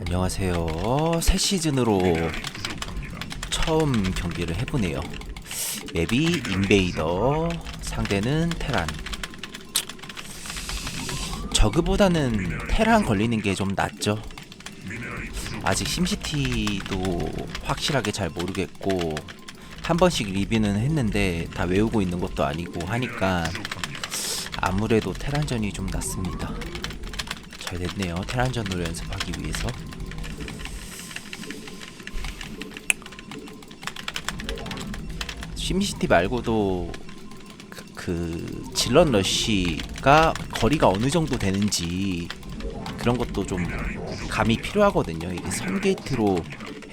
안녕하세요. 새 시즌으로 처음 경기를 해보네요. 맵이 인베이더, 상대는 테란. 저그보다는 테란 걸리는 게 좀 낫죠. 아직 심시티도 확실하게 잘 모르겠고 한 번씩 리뷰는 했는데 다 외우고 있는 것도 아니고 하니까 아무래도 테란전이 좀 낫습니다. 잘 됐네요. 테란전으로 연습하기 위해서. 심시티 말고도 그, 그 질런 러쉬가 거리가 어느 정도 되는지 그런 것도 좀 감이 필요하거든요. 이게 선 게이트로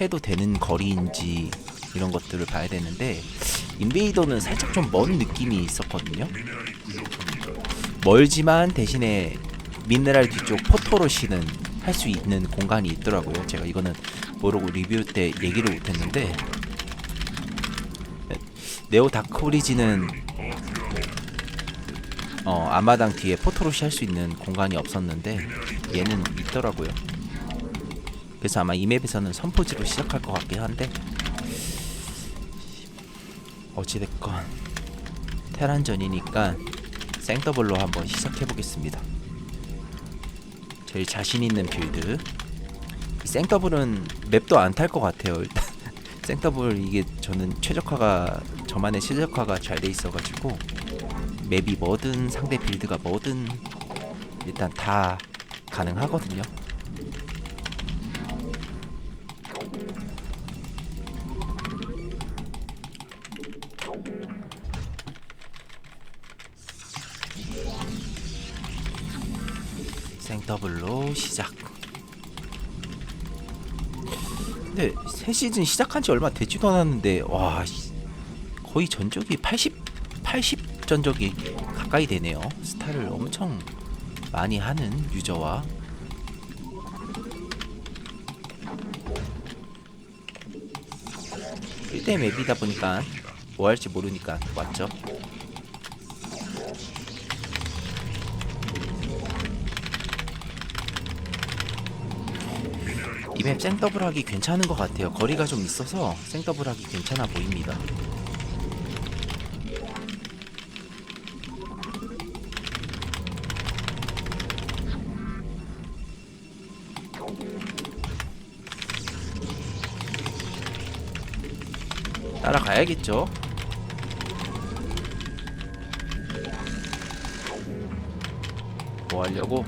해도 되는 거리인지 이런 것들을 봐야 되는데 인베이더는 살짝 좀 먼 느낌이 있었거든요. 멀지만 대신에 미네랄 뒤쪽 포토로시는 할 수 있는 공간이 있더라고요. 제가 이거는 모르고 리뷰 때 얘기를 못했는데 네오 다크 오리진은 어 아마당 뒤에 포토로시 할 수 있는 공간이 없었는데 얘는 있더라고요. 그래서 아마 이 맵에서는 선포지로 시작할 것 같긴 한데 어찌됐건 테란전이니까 생더블로 한번 시작해 보겠습니다. 제일 자신 있는 빌드. 이 생더블은 맵도 안 탈 것 같아요. 일단 생더블 이게 저는 최적화가 저만의 최적화가 잘 돼 있어가지고 맵이 뭐든 상대 빌드가 뭐든 일단 다 가능하거든요. 생더블로 시작. 근데 새 시즌 시작한 지 얼마 되지도 않았는데 와 씨, 거의 전적이 80 80 전적이 가까이 되네요. 스타를 엄청 많이 하는 유저와 일대 맵이다 보니까 뭐 할지 모르니까 왔죠. 이 맵 생더블 하기 괜찮은 것 같아요. 거리가 좀 있어서 생더블 하기 괜찮아 보입니다. 따라가야겠죠. 뭐 하려고?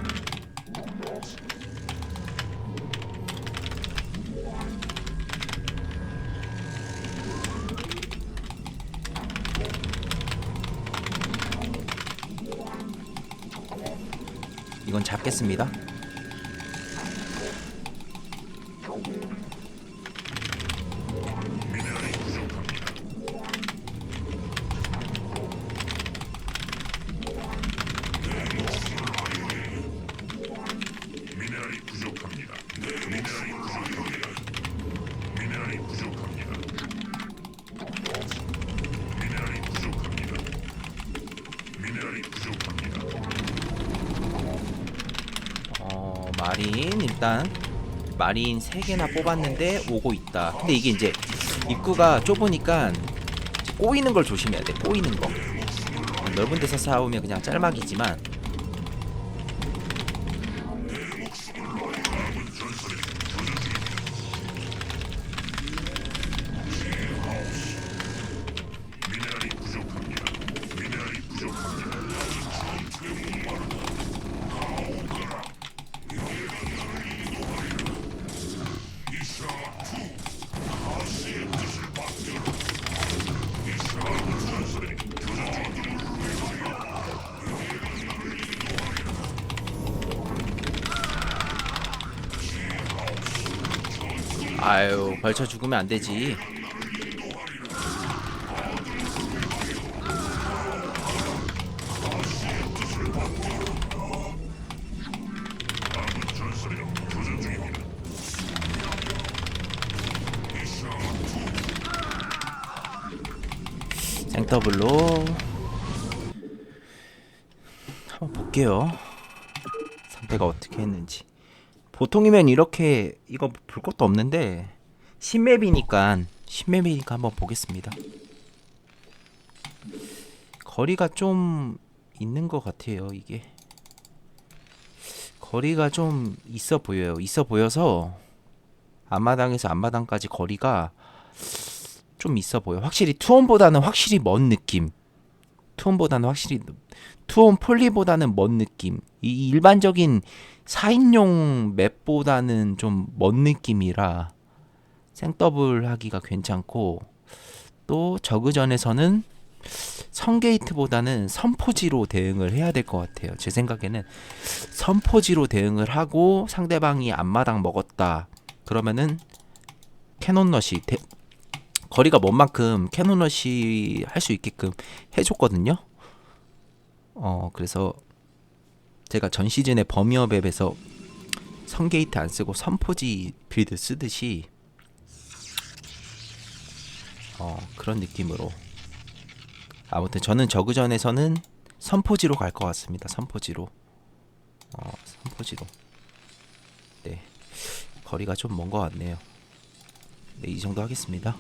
이건 잡겠습니다. 마린 일단 마린 3개나 뽑았는데 오고 있다. 근데 이게 이제 입구가 좁으니까 꼬이는 걸 조심해야 돼. 꼬이는 거. 어, 넓은 데서 싸우면 그냥 짤막이지만 아유 벌쳐 죽으면 안 되지. 생더블로 한번 볼게요. 상대가 어떻게 했는지 보통이면 이렇게 이거 볼 것도 없는데 신맵이니까 신맵이니까 한번 보겠습니다. 거리가 좀 있는 것 같아요 이게. 거리가 좀 있어 보여요. 있어 보여서 앞마당에서 앞마당까지 거리가 좀 있어 보여. 확실히 투혼보다는 확실히 먼 느낌 투혼보다는 확실히 투혼 폴리보다는 먼 느낌 이 일반적인 4인용 맵보다는 좀 먼 느낌이라 생더블 하기가 괜찮고 또 저그전에서는 선게이트보다는 선포지로 대응을 해야 될 것 같아요. 제 생각에는 선포지로 대응을 하고 상대방이 앞마당 먹었다. 그러면은 대, 거리가 먼 만큼 캐논러시 할 수 있게끔 해줬거든요. 어 그래서 제가 전 시즌에 버미어맵에서 선게이트 안 쓰고 선포지 빌드 쓰듯이 어 그런 느낌으로 아무튼 저는 저그전에서는 선포지로 갈 것 같습니다. 선포지로. 어, 선포지로. 네. 거리가 좀 먼 것 같네요. 네, 이 정도 하겠습니다.